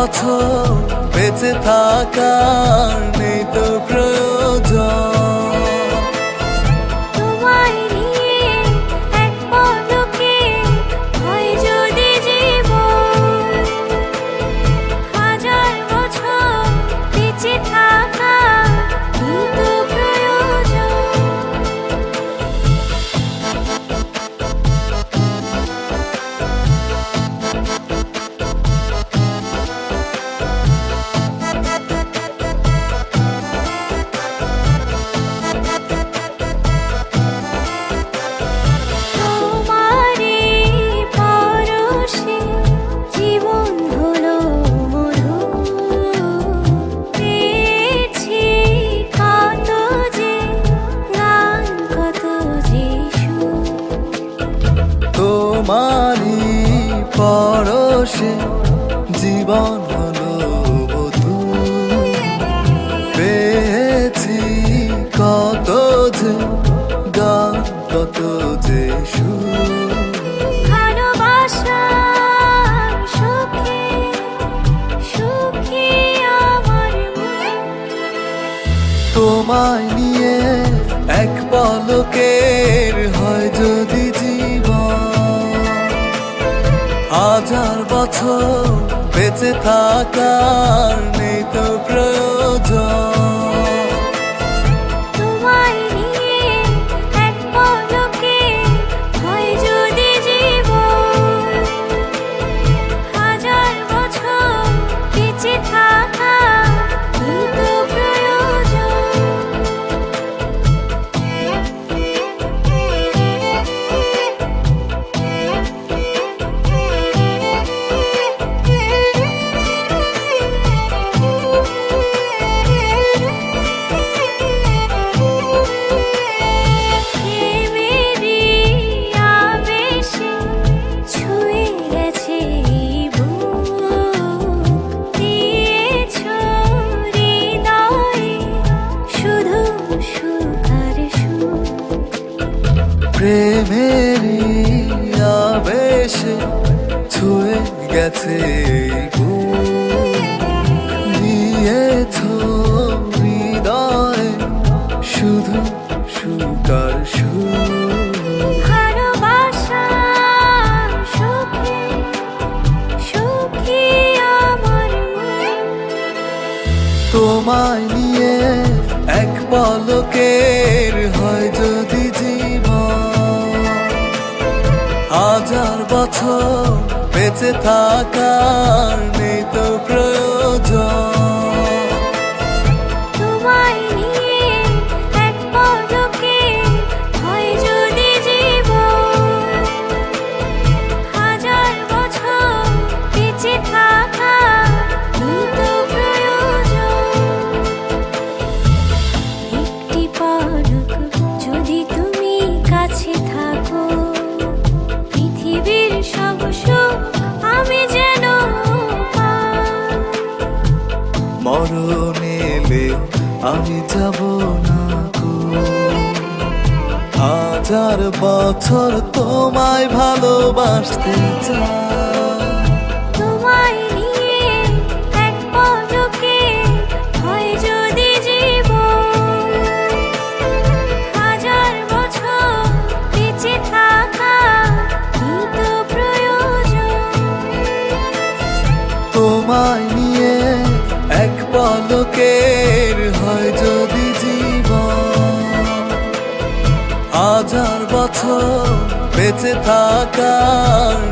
বছর বেঁচে থাকার নেই তো প্রয়োজন পরশে জীবন হলো বধু। পেয়েছি কত যে গান কত যে সুর। তোমায় নিয়ে বছর বেঁচে থাকার প্রেমেরই আবেশে ছুঁয়ে গেছে বুক। দিয়েছ হৃদয়ে শুধু সুর তোমায় নিয়ে এক পলকের বছর বেঁচে থাকার নেই তো প্রয়োজন। মরণ এলে আমি যাব না তো হাজার বছর তোমায় ভালোবাসতে চাই। এক পলকের হয় যদি জীবন। হাজার বছর বেঁচে থাকার